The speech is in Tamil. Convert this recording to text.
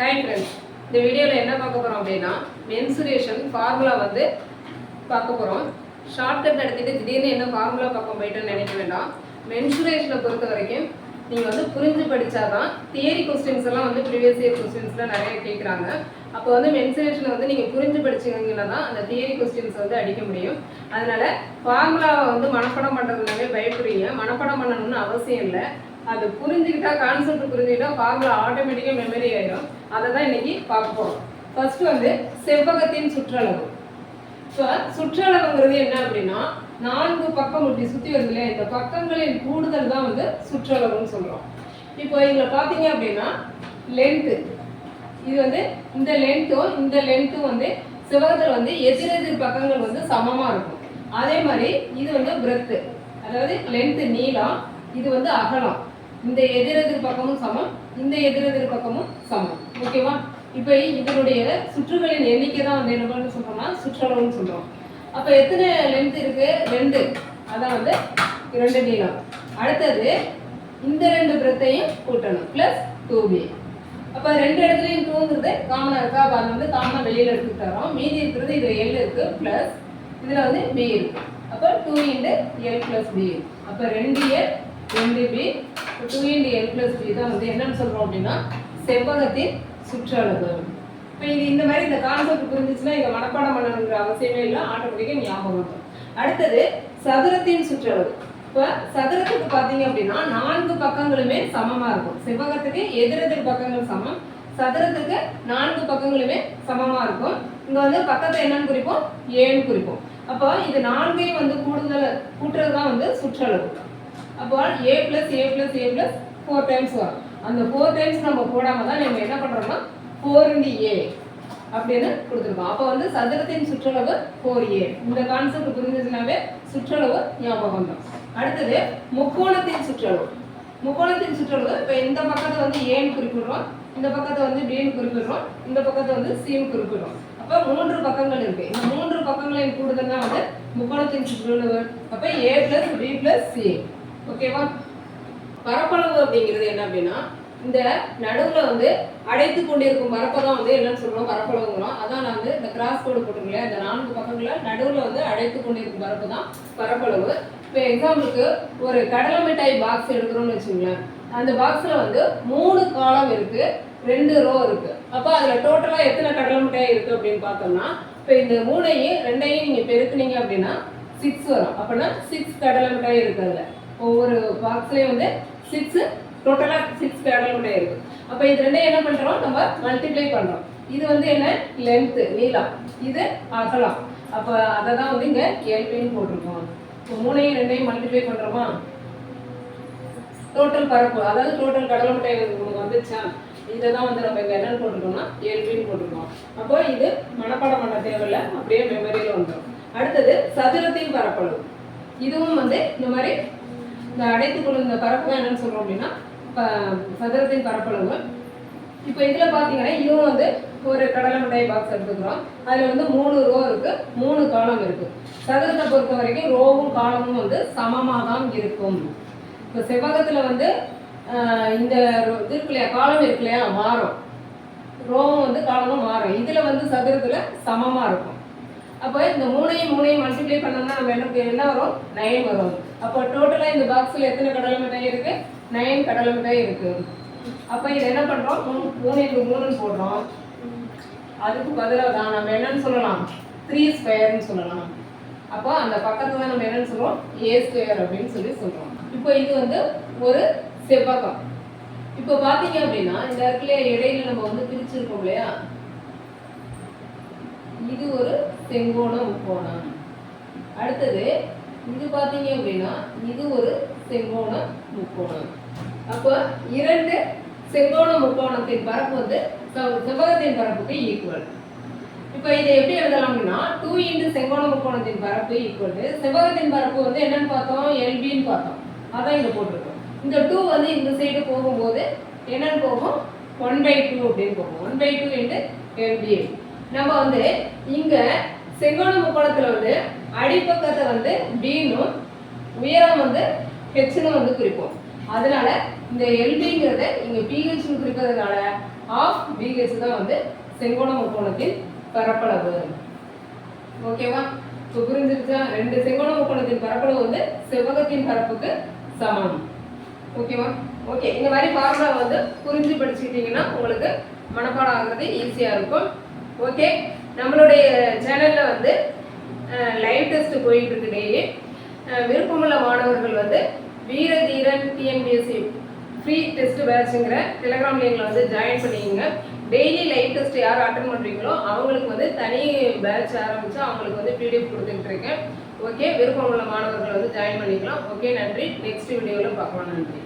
ஹாய் ஃப்ரெண்ட்ஸ் இந்த வீடியோவில் என்ன பார்க்க போகிறோம் அப்படின்னா மென்சுரேஷன் ஃபார்முலா வந்து பார்க்க போகிறோம் ஷார்ட்கட் எடுத்துகிட்டு திடீர்னு என்ன ஃபார்முலா பக்கம் போயிட்டோன்னு நினைக்க வேண்டாம். மென்சுரேஷனை பொறுத்த வரைக்கும் நீங்கள் வந்து புரிஞ்சு படித்தாதான் தியரி கொஸ்டின்ஸ் எல்லாம் வந்து ப்ரீவியஸ் இயர் கொஸ்டின்ஸில் நிறைய கேட்குறாங்க அப்போ வந்து மென்சுரேஷனை வந்து நீங்கள் புரிஞ்சு படிச்சீங்கன்னா தான் அந்த தியரி கொஸ்டின்ஸ் வந்து அடிக்க முடியும். அதனால் ஃபார்முலாவை வந்து மனப்பாடம் பண்ணுறதுனாவே பயப்படுறீங்க. மனப்படம் பண்ணணும்னு அவசியம் இல்லை. அது புரிஞ்சுக்கிட்டா கான்செப்ட் புரிஞ்சுக்கிட்டா ஃபார்முலா ஆட்டோமேட்டிக்காக மெமரி ஆகிடும் அதை தான் இன்னைக்கு பார்க்க போகிறோம் ஃபர்ஸ்ட் வந்து செவ்வகத்தின் சுற்றளவு. ஸோ சுற்றளவுங்கிறது என்ன அப்படின்னா நான்கு பக்கம் இப்படி சுற்றி வருது இல்லையா இந்த பக்கங்களின் கூடுதல் தான் வந்து சுற்றளவுன்னு சொல்கிறோம் இப்போ இதில் பார்த்தீங்க அப்படின்னா லென்த்து இது வந்து இந்த லென்த்தும் இந்த லென்த்தும் வந்து செவ்வகத்தில் வந்து எதிரெதிர் பக்கங்கள் வந்து சமமாக இருக்கும். அதே மாதிரி இது வந்து பிரெத்து அதாவது லென்த்து நீளம் இது வந்து அகலம். இந்த எதிரெதிர் பக்கமும் சமம் இந்த எதிரெதிர் பக்கமும் சமம். ஓகேவா? இப்போ இதனுடைய சுற்றுகளின் எண்ணிக்கை தான் வந்து என்ன பண்ண சொல்றோம்னா சுற்றளவுன்னு சொல்றோம். அப்போ எத்தனை லென்த் இருக்கு? ரெண்டு. அதான் வந்து இரண்டு நீளம். அடுத்தது இந்த ரெண்டு பிரத்தையும் கூட்டணும். ப்ளஸ் டூ பி அப்போ ரெண்டு இடத்துலையும் டூங்கிறது காமனாக இருக்கா? அப்போ அதை வந்து காமனாக வெளியில் எடுத்து தரோம் மீதி இருக்கிறது இது எல் இருக்கு ப்ளஸ் இதில் வந்து பி இருக்கு. அப்போ two into L plus B அப்போ ரெண்டு எல் ரெண்டு B two into L plus B தான் வந்து என்னன்னு சொல்கிறோம் அப்படின்னா செவ்வகத்தின் சுற்றளவு இப்போ இது இந்த மாதிரி இந்த கான்செப்ட் புரிஞ்சிச்சுன்னா இதை மனப்பாடம் பண்ணணுங்கிற அவசியமே இல்லை ஆட்டோமேட்டிக்காக ஞாபகம் இருக்கும் அடுத்தது சதுரத்தின் சுற்றளவு. இப்போ சதுரத்துக்கு பார்த்தீங்க அப்படின்னா நான்கு பக்கங்களுமே சமமாக இருக்கும். செவ்வகத்துக்கு எதிரெதிர் பக்கங்கள் சமம் சதுரத்துக்கு நான்கு பக்கங்களுமே சமமாக இருக்கும். இங்கே வந்து பக்கத்தை என்னன்னு குறிப்போம்? ஏன்னு குறிப்போம். அப்போ இது நான்கையும் வந்து கூடுதல் கூட்டுறது தான் வந்து சுற்றளவு. அப்போ A plus A plus A plus four times வரும். அந்த ஃபோர் டைம்ஸ் நம்ம போடாம தான் நம்ம என்ன பண்ணுறோம்னா ஃபோர் இன்டி ஏ அப்படின்னு கொடுத்துருக்கோம். அப்போ வந்து சதுரத்தின் சுற்றளவு ஃபோர் ஏ இந்த கான்செப்ட் புரிஞ்சதுனாவே சுற்றளவு ஞாபகம் தான் அடுத்தது முக்கோணத்தின் சுற்றளவு. முக்கோணத்தின் சுற்றளவு இப்போ இந்த பக்கத்தை வந்து ஏன்னு குறிப்பிடுறோம் இந்த பக்கத்தை வந்து பின்னு குறிப்பிடுறோம் இந்த பக்கத்தை வந்து சின்னு குறிப்பிடுறோம். அப்போ மூன்று பக்கங்கள் இருக்கு. இந்த மூன்று பக்கங்களின் கூடுதல் தான் வந்து முக்கோணத்தின் சுற்றளவு. அப்போ A plus B plus C ஓகேவா பரப்பளவு அப்படிங்கிறது என்ன அப்படின்னா இந்த நடுவில் வந்து அடைத்து கொண்டிருக்கும் பரப்பை தான் வந்து என்னன்னு சொல்றோம் பரப்பளவுங்கிறோம். அதான் நான் வந்து இந்த கிராஸ் கோடு போட்டிருக்கேன் இந்த நான்கு பக்கங்களில் நடுவில் வந்து அடைத்து கொண்டிருக்கும் பரப்பு தான் பரப்பளவு. இப்போ எக்ஸாம்பிளுக்கு ஒரு கடலை மிட்டாய் பாக்ஸ் எடுக்கிறோம்னு வச்சுங்களேன் அந்த பாக்ஸில் வந்து மூணு காலம் இருக்கு ரெண்டு ரோ இருக்கு. அப்போ அதில் டோட்டலாக எத்தனை கடலை மிட்டாய் இருக்கு அப்படின்னு பார்த்தோம்னா இப்போ இந்த மூணையும் ரெண்டையும் நீங்கள் பெருக்குனீங்க அப்படின்னா சிக்ஸ் வரும். அப்படின்னா சிக்ஸ் கடலை மிட்டாய் இருக்கு அதில். ஒவ்வொரு பாக்ஸ்லேயும் வந்து சிக்ஸ் டோட்டலாக சிக்ஸ் பேடல் மிட்டாய் இருக்கு. அப்போ இது ரெண்டையும் என்ன பண்ணுறோம் நம்ம மல்டிப்ளை பண்ணுறோம் இது வந்து என்ன? லென்த்து நீளம். இது அகலம். அப்போ அதை தான் வந்து இங்கே கேள்வின்னு போட்டிருக்கோம். இப்போ மூணையும் ரெண்டையும் மல்டிப்ளை பண்ணுறோமா டோட்டல் பரப்பு. அதாவது டோட்டல் கடலை முட்டை உங்களுக்கு வந்துச்சா இதை தான் வந்து நம்ம இங்கே என்னென்னு போட்டிருக்கோம்னா ஏழ்பின்னு போட்டிருக்கோம். அப்போ இது மனப்பாடம் பண்ண தேவையில்லை. அப்படியே மெமரியில் வந்துடும் அடுத்தது சதுரத்தின் பரப்பளவு இதுவும் வந்து இந்த மாதிரி இந்த அடைத்து கொள்ளும் இந்த பரப்பு என்னன்னு சொல்கிறோம் அப்படின்னா ப- சதுரத்தின் பரப்பளவு. இப்போ இதில் பார்த்தீங்கன்னா இதுவும் வந்து ஒரு கடலை மிட்டாய் பாக்ஸ் எடுத்துக்கிறோம். அதில் வந்து மூணு ரோ இருக்கு மூணு காலம் இருக்கு. சதுரத்தை பொறுத்த வரைக்கும் ரோவும் காலமும் வந்து சமமாக தான் இருக்கும். இப்போ செவ்வகத்தில் வந்து இந்த இது இருக்கு இல்லையா காலம் இருக்கு இல்லையா மாறும். ரோவும் வந்து காலமும் மாறும். இதில் வந்து சதுரத்தில் சமமாக இருக்கும். அப்போ இந்த மூணையும் மூணையும் மல்டிப்ளை பண்ணோம்னா நம்ம எனக்கு என்ன வரும்? நைன் வரும். அப்போ டோட்டலாக இந்த பாக்ஸில் எத்தனை கடலை மிட்டாய் இருக்கு? நைன் கடலை மிட்டாய் இருக்கு. அப்போ இதை என்ன பண்ணுறோம் மூணு மூணு இன்டு மூணுன்னு போடுறோம். அதுக்கு பதிலாக தான் நம்ம என்னன்னு சொல்லலாம்? த்ரீ ஸ்கொயர்னு சொல்லலாம். அப்போ அந்த பக்கத்தில் தான் நம்ம என்னன்னு சொல்லுவோம்? ஏ ஸ்கொயர் அப்படின்னு சொல்லி சொல்கிறோம் இப்போ இது வந்து ஒரு செவ்வகம். இப்போ பார்த்தீங்க அப்படின்னா இந்த இடத்துல இடையில நம்ம வந்து பிரிச்சிருக்கோம் இல்லையா? இது ஒரு செங்கோண முக்கோணம். அடுத்தது இது பார்த்தீங்க அப்படின்னா இது ஒரு செங்கோண முக்கோணம். அப்போ இரண்டு செங்கோண முக்கோணத்தின் பரப்பு வந்து செவ்- செவ்வகத்தின் பரப்புக்கு ஈக்குவல் இப்போ இதை எப்படி எழுதலாம் அப்படின்னா டூ இன்டு செங்கோண முக்கோணத்தின் பரப்பு ஈக்குவல் செவ்வகத்தின் பரப்பு வந்து என்னன்னு பார்த்தோம்? எல்பின்னு பார்த்தோம். அதான் இங்கே போட்டிருக்கோம். இந்த டூ வந்து இந்த சைடு போகும்போது என்னன்னு போகும்? ஒன் பை டூ அப்படின்னு போகும். One by two into LB நம்ம வந்து இங்கே செங்கோண முக்கோணத்தில் வந்து அடிப்பக்கத்தை வந்து பீனும் உயரம் வந்து ஹெச்னு வந்து குறிப்போம். அதனால இந்த எல்பிங்கிறத இங்கே பிஹெச்னு குறிப்பதனால ஆஃப் பிஹெச் தான் வந்து செங்கோண முக்கோணத்தின் பரப்பளவு ஓகேவா இப்போ புரிஞ்சிருச்சா? ரெண்டு செங்கோண முக்கோணத்தின் பரப்பளவு வந்து செவ்வகத்தின் பரப்புக்கு சமம். ஓகேவா ஓகே இந்த மாதிரி ஃபார்முலா வந்து புரிஞ்சு படிச்சுக்கிட்டீங்கன்னா உங்களுக்கு மனப்பாடம் ஆகிறது ஈஸியாக இருக்கும். ஓகே நம்மளுடைய சேனலில் வந்து லைவ் டெஸ்ட் போயிட்டு இருக்கு டெய்லி விருப்பமுள்ள மாணவர்கள் வந்து வீரதீரன் டிஎன்பிஎஸ்சி ஃப்ரீ டெஸ்ட் பேட்சுங்கிற டெலகிராம் லிங்கில் வந்து ஜாயின் பண்ணிக்கோங்க. டெய்லி லைவ் டெஸ்ட் யார் அட்டன் பண்ணுறீங்களோ அவங்களுக்கு வந்து தனி பேட்ச் ஆரம்பித்து அவங்களுக்கு வந்து பிடிஎஃப் கொடுத்துட்டு இருக்கேன். ஓகே விருப்பம் உள்ள மாணவர்கள் வந்து ஜாயின் பண்ணிக்கலாம். ஓகே நன்றி. நெக்ஸ்ட் வீடியோவில் பார்க்கலாம். நன்றி.